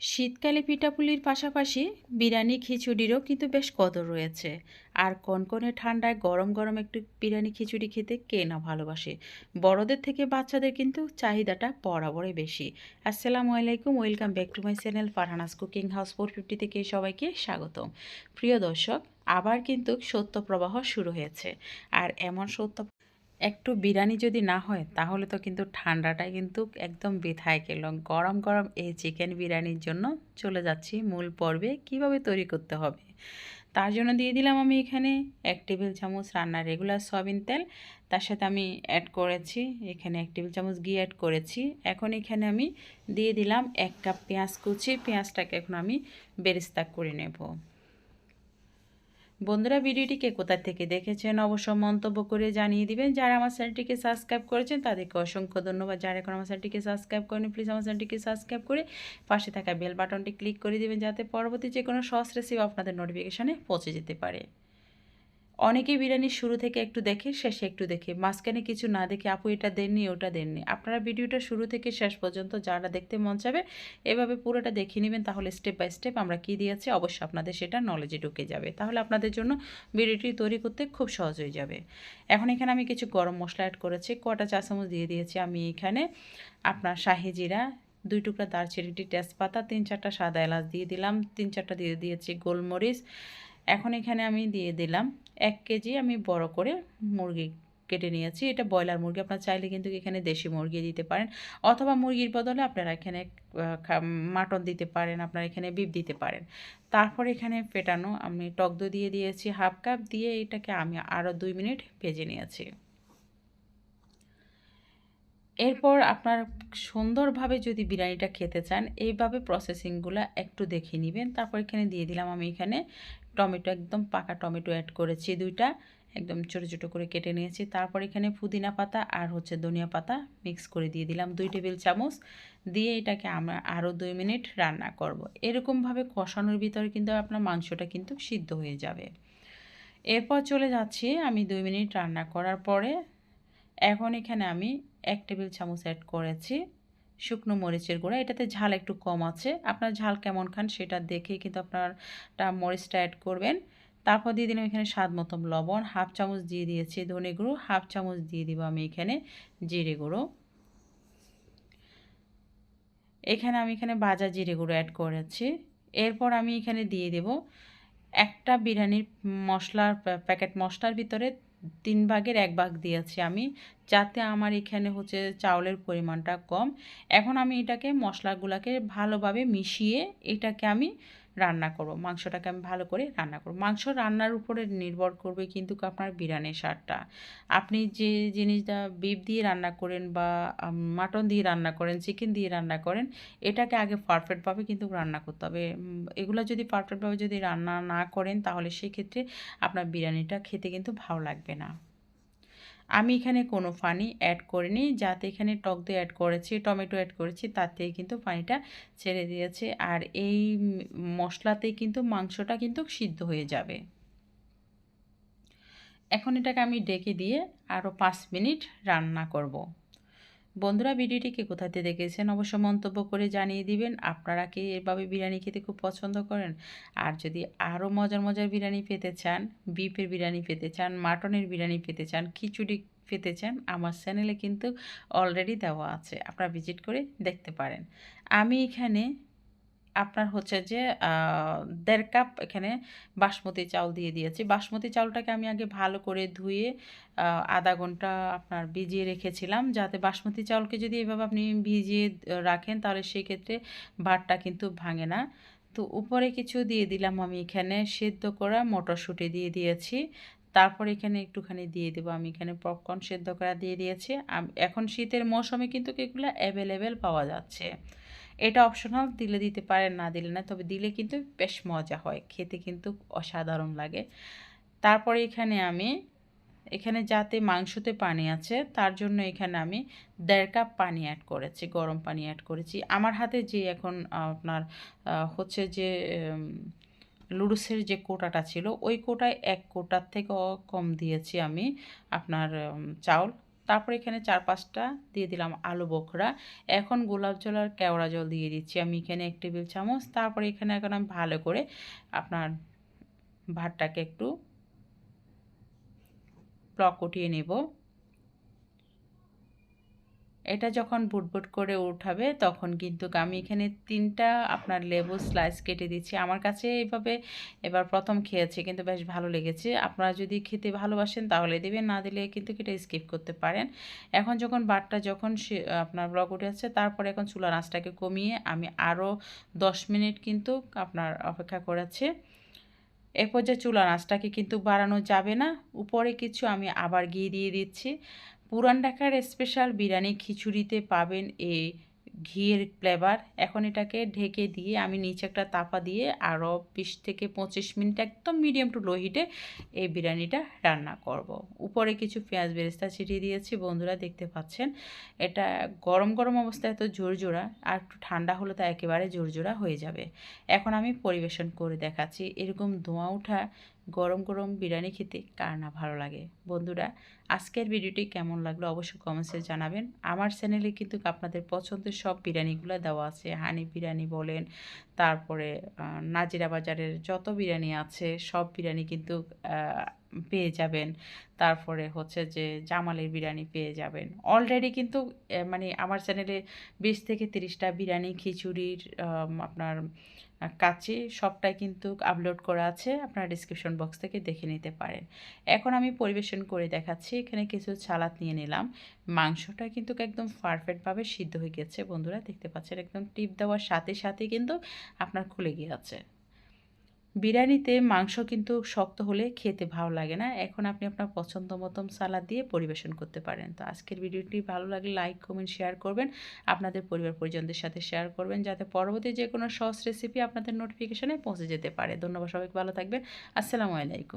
শীতকালে পিঠাপুলির পাশাপাশি বিরিয়ানি, খিচুড়িরও কিন্তু বেশ কদর রয়েছে। আর কনকনে ঠান্ডায় গরম গরম একটু বিরিয়ানি, খিচুড়ি খেতে কে না ভালোবাসে? বড়দের থেকে বাচ্চাদের কিন্তু চাহিদাটা বরাবরই বেশি। আসসালামু আলাইকুম, welcome back to my channel Farhana's cooking house four fifty থেকে সবাইকে স্বাগতম। প্রিয় দর্শক, আবার কিন্তু সত্য প্রবাহ শুরু হয়েছে। আর এমন সত্য একটু বিরিয়ানি যদি না হয়, তাহলে তো কিন্তু ঠান্ডাটাই কিন্তু একদম বৃথায় গেল। গরম গরম এই চিকেন বিরিয়ানির জন্য চলে যাচ্ছি মূল পর্বে, কীভাবে তৈরি করতে হবে? তার জন্য দিয়ে দিলাম আমি এখানে এক টেবিল চামচ রান্নার রেগুলার সয়াবিন তেল, তার সাথে আমি অ্যাড করেছি, এখানে এক টেবিল চামচ ঘি অ্যাড করেছি। এখন এখানে আমি দিয়ে দিলাম এক কাপ পেঁয়াজ কুচি, পেঁয়াজটাকে এখন আমি বেরেস্তা করে নেব। বন্ধুরা ভিডিওটিকে কোথা থেকে দেখেছেন অবশ্য মন্তব্য করে জানিয়ে দিবেন। যারা আমার চ্যানেলটিকে সাবস্ক্রাইব করেছেন, তাদেরকে অসংখ্য ধন্যবাদ। যারা এখন আমার চ্যানেলটিকে সাবস্ক্রাইব করেন প্লিজ আমার চ্যানেলটিকে সাবস্ক্রাইব করে পাশে থাকা বেল বাটনটি ক্লিক করে দিবেন, যাতে পরবর্তী যে কোনো সস রেসিপি আপনাদের নোটিফিকেশানে পৌঁছে যেতে পারে। অনেকে বিরিয়ানি শুরু থেকে একটু দেখে, শেষে একটু দেখে। মাঝখানে কিছু না দেখে, আপু, এটা দেননি, ওটা দেননি। আপনারা ভিডিওটা শুরু থেকে শেষ পর্যন্ত যারা দেখতে মন চাবে, এভাবে পুরোটা দেখে নেবেন, তাহলে স্টেপ বাই স্টেপ আমরা কী দিয়েছি, অবশ্যই আপনাদের সেটা নলেজে ঢুকে যাবে। তাহলে আপনাদের জন্য ভিডিওটি তৈরি করতে খুব সহজ হয়ে যাবে। এখন এখানে আমি কিছু গরম মশলা অ্যাড করেছি। কটা চা চামচ দিয়ে দিয়েছি আমি এখানে। আপনার শাহি জিরা, দুই টুকরা দারচিনিটি তেজপাতা, তিন চারটা সাদা এলাচ দিয়ে দিলাম, তিন চারটা দিয়ে দিয়েছি গোলমরিচ এখন এখানে আমি দিয়ে দিলাম এক কেজি আমি বড় করে মুরগি কেটে নিয়েছি। এটা ব্রয়লার মুরগি, আপনার চাইলে কিন্তু এখানে দেশি মুরগি দিতে পারেন অথবা মুরগির বদলে আপনারা এখানে মাটন দিতে পারেন, আপনারা এখানে বিপ দিতে পারেন। তারপর এখানে ফেটানো আমি টক দই দিয়ে দিয়েছি, হাফ কাপ দিয়ে এটাকে আমি আরও দুই মিনিট ভেজে নিয়েছি। এরপর আপনার সুন্দরভাবে যদি বিরিয়ানিটা খেতে চান, এইভাবে প্রসেসিংগুলো একটু দেখে নেবেন। তারপর এখানে দিয়ে দিলাম আমি এখানে টমেটো, একদম পাকা টমেটো অ্যাড করেছি দুইটা। একদম ছোটো ছোটো করে কেটে নিয়েছি। তারপর এখানে পুদিনা পাতা আর হচ্ছে ধনিয়া পাতা মিক্স করে দিয়ে দিলাম দুই টেবিল চামচ। দিয়ে এটাকে আমরা আরও দুই মিনিট রান্না করব। এরকমভাবে কষানোর ভিতরে কিন্তু আপনার মাংসটা কিন্তু সিদ্ধ হয়ে যাবে। এরপর চলে যাচ্ছি আমি দুই মিনিট রান্না করার পরে। এখন এখানে আমি এক টেবিল চামচ অ্যাড করেছি শুকনো মরিচের গুঁড়া, এটাতে ঝাল একটু কম আছে। আপনার ঝাল কেমন খান সেটা দেখে কিন্তু আপনারটা মরিচটা অ্যাড করবেন। তারপর দিয়ে দিলাম এখানে স্বাদ মতন লবণ, হাফ চামচ দিয়ে দিয়েছি ধনে গুঁড়ো, হাফ চামচ দিয়ে দিব আমি এখানে জিরে গুঁড়ো। এখানে আমি এখানে বাজা জিরে গুঁড়ো অ্যাড করেছি। এরপর আমি এখানে দিয়ে দেব একটা বিরিয়ানির মশলার প্যাকেট মশলার ভিতরে তিন ভাগের এক ভাগ দিয়েছি আমি, যাতে আমার এখানে হচ্ছে চাউলের পরিমাণটা কম। এখন আমি এটাকে মশলাগুলোকে ভালোভাবে মিশিয়ে এটাকে আমি রান্না করব। মাংসটাকে আমি ভালো করে রান্না করব। মাংস রান্নার উপরে নির্ভর করবে কিন্তু আপনার বিরিয়ানির স্বাদটা। আপনি যে জিনিসটা বিফ দিয়ে রান্না করেন বা মাটন দিয়ে রান্না করেন চিকেন দিয়ে রান্না করেন, এটাকে আগে পারফেক্টভাবে কিন্তু রান্না করতে হবে। এগুলো যদি পারফেক্টভাবে যদি রান্না না করেন তাহলে সেক্ষেত্রে আপনার বিরিয়ানিটা খেতে কিন্তু ভালো লাগবে না। আমি এখানে কোনো পানি অ্যাড করিনি, যাতে এখানে টক দই অ্যাড করেছি, টমেটো অ্যাড করেছি, তাতেই কিন্তু পানিটা ছেড়ে দিয়েছে আর এই মশলাতেই কিন্তু মাংসটা কিন্তু সিদ্ধ হয়ে যাবে এখন এটাকে আমি ডেকে দিয়ে আরও পাঁচ মিনিট রান্না করব। বন্ধুরা ভিডিওটিকে কোথাতে দেখেছেন অবশ্য মন্তব্য করে জানিয়ে দিবেন। আপনারা কি এভাবে বিরিয়ানি খেতে খুব পছন্দ করেন? আর যদি আরও মজার মজার বিরিয়ানি পেতে চান, বিফের বিরিয়ানি পেতে চান, মাটনের বিরিয়ানি পেতে চান, খিচুড়ি পেতে চান, আমার চ্যানেলে কিন্তু অলরেডি দেওয়া আছে। আপনারা ভিজিট করে দেখতে পারেন। আমি এখানে আপনার হচ্ছে যে দেড় কাপ এখানে বাসমতি চাউল দিয়ে দিয়েছি। বাসমতি চাউলটাকে আমি আগে ভালো করে ধুয়ে আধা ঘণ্টা আপনার ভিজিয়ে রেখেছিলাম। যাতে বাসমতি চাউলকে যদি এভাবে আপনি ভিজিয়ে রাখেন, তাহলে সেই ক্ষেত্রে ভাতটা কিন্তু ভাঙে না। তো উপরে কিছু দিয়ে দিলাম আমি এখানে। সেদ্ধ করা মটরশুঁটি দিয়ে দিয়েছি। তারপর এখানে একটুখানি দিয়ে দেবো আমি এখানে পপকর্ন সেদ্ধ করা দিয়ে দিয়েছি। এখন শীতের মৌসুমে কিন্তু এগুলো অ্যাভেলেবেল পাওয়া যাচ্ছে। এটা অপশনাল দিলে দিতে পারেন, না দিলে না, তবে দিলে কিন্তু বেশ মজা হয়, খেতে কিন্তু অসাধারণ লাগে। তারপরে এখানে আমি, এখানে যাতে মাংসতে পানি আছে, তার জন্য এখানে আমি দেড় কাপ পানি অ্যাড করেছি, গরম পানি অ্যাড করেছি। আমার হাতে যে এখন আপনার হচ্ছে যে লুডুসের যে কোটাটা ছিল, ওই কোটায় এক কোটার থেকে কম দিয়েছি আমি আপনার চাউল। তারপর এখানে চার পাঁচটা দিয়ে দিলাম আলু বোখরা। এখন গোলাপ জল আর কেওড়া জল দিয়ে দিচ্ছি। আমি এখানে এক টেবিল চামচ। তারপর এখানে এখন আমি ভালো করে আপনার ভাতটাকে একটু প্লক উঠিয়ে নেব। এটা যখন বুটবুট করে উঠাবে, তখন কিন্তু আমি এখানে তিনটা আপনার লেবু স্লাইস কেটে দিচ্ছি। আমার কাছে এইভাবে এবার প্রথম খেয়েছে, কিন্তু বেশ ভালো লেগেছে। আপনারা যদি খেতে ভালোবাসেন তাহলে দেবেন, না দিলে কিন্তু এটা স্কিপ করতে পারেন। এখন যখন বাটটা যখন আপনার ব্লক উঠেছে তারপরে এখন চুলা নাচটাকে কমিয়ে আমি আরও দশ মিনিট কিন্তু আপনার অপেক্ষা করেছি। এ পর্যায়ে চুলা নাচটাকে কিন্তু বাড়ানো যাবে না, উপরে কিছু আমি আবার ঘি দিয়ে দিচ্ছি। পুরান ঢাকার স্পেশাল বিরিয়ানি খিচুড়িতে পাবেন এ ঘিয়ের ফ্লেভার এখন এটাকে ঢেকে দিয়ে আমি নিচে একটা তাপা দিয়ে আরও বিশ থেকে পঁচিশ মিনিট একদম মিডিয়াম টু লো হিটে এই বিরিয়ানিটা রান্না করব। উপরে কিছু পেঁয়াজ বেরেস্তা ছিটিয়ে দিয়েছি, বন্ধুরা দেখতে পাচ্ছেন। এটা গরম গরম অবস্থায় এত জোরজোড়া আর একটু ঠান্ডা হলে তা একেবারে জোরজোড়া হয়ে যাবে। এখন আমি পরিবেশন করে দেখাচ্ছি। এরকম ধোঁয়া ওঠা গরম গরম বিরিয়ানি খেতে কার না ভালো লাগে। বন্ধুরা, আজকের ভিডিওটি কেমন লাগল অবশ্যই কমেন্টসে জানাবেন। আমার চ্যানেলে কিন্তু আপনাদের পছন্দের সব বিরিয়ানিগুলো দেওয়া আছে। হানি বিরিয়ানি বলেন, তারপরে নাজিরা বাজারের যত বিরিয়ানি আছে, সব বিরিয়ানি কিন্তু পেয়ে যাবেন। তারপরে হচ্ছে যে জামালের বিরিয়ানি পেয়ে যাবেন। অলরেডি কিন্তু মানে আমার চ্যানেলে বিশ থেকে তিরিশটা বিরিয়ানি, খিচুড়ির আপনার কাছে সবটাই কিন্তু আপলোড করা আছে। আপনারা ডিসক্রিপশন বক্স থেকে দেখে নিতে পারেন। এখন আমি পরিবেশন করে দেখাচ্ছি। এখানে কিছু সালাদ নিয়ে নিলাম। মাংসটা কিন্তু একদম পারফেক্টভাবে সিদ্ধ হয়ে গেছে। বন্ধুরা দেখতে পাচ্ছেন একদম টিপ দেওয়ার সাথে সাথে কিন্তু আপনার খুলে গিয়েছে। বিরিয়ানিতে মাংস কিন্তু শক্ত হলে খেতে ভালো লাগে না। এখন আপনি আপনার পছন্দ মতন সালাদ দিয়ে পরিবেশন করতে পারেন। তো আজকের ভিডিওটি ভালো লাগলে লাইক, কমেন্ট, শেয়ার করবেন। আপনাদের পরিবার পরিজনদের সাথে শেয়ার করবেন যাতে পরবর্তী যে কোনো সস রেসিপি আপনাদের নোটিফিকেশানে পৌঁছে যেতে পারে। ধন্যবাদ সবাইকে, ভালো থাকবেন। আসসালামু আলাইকুম।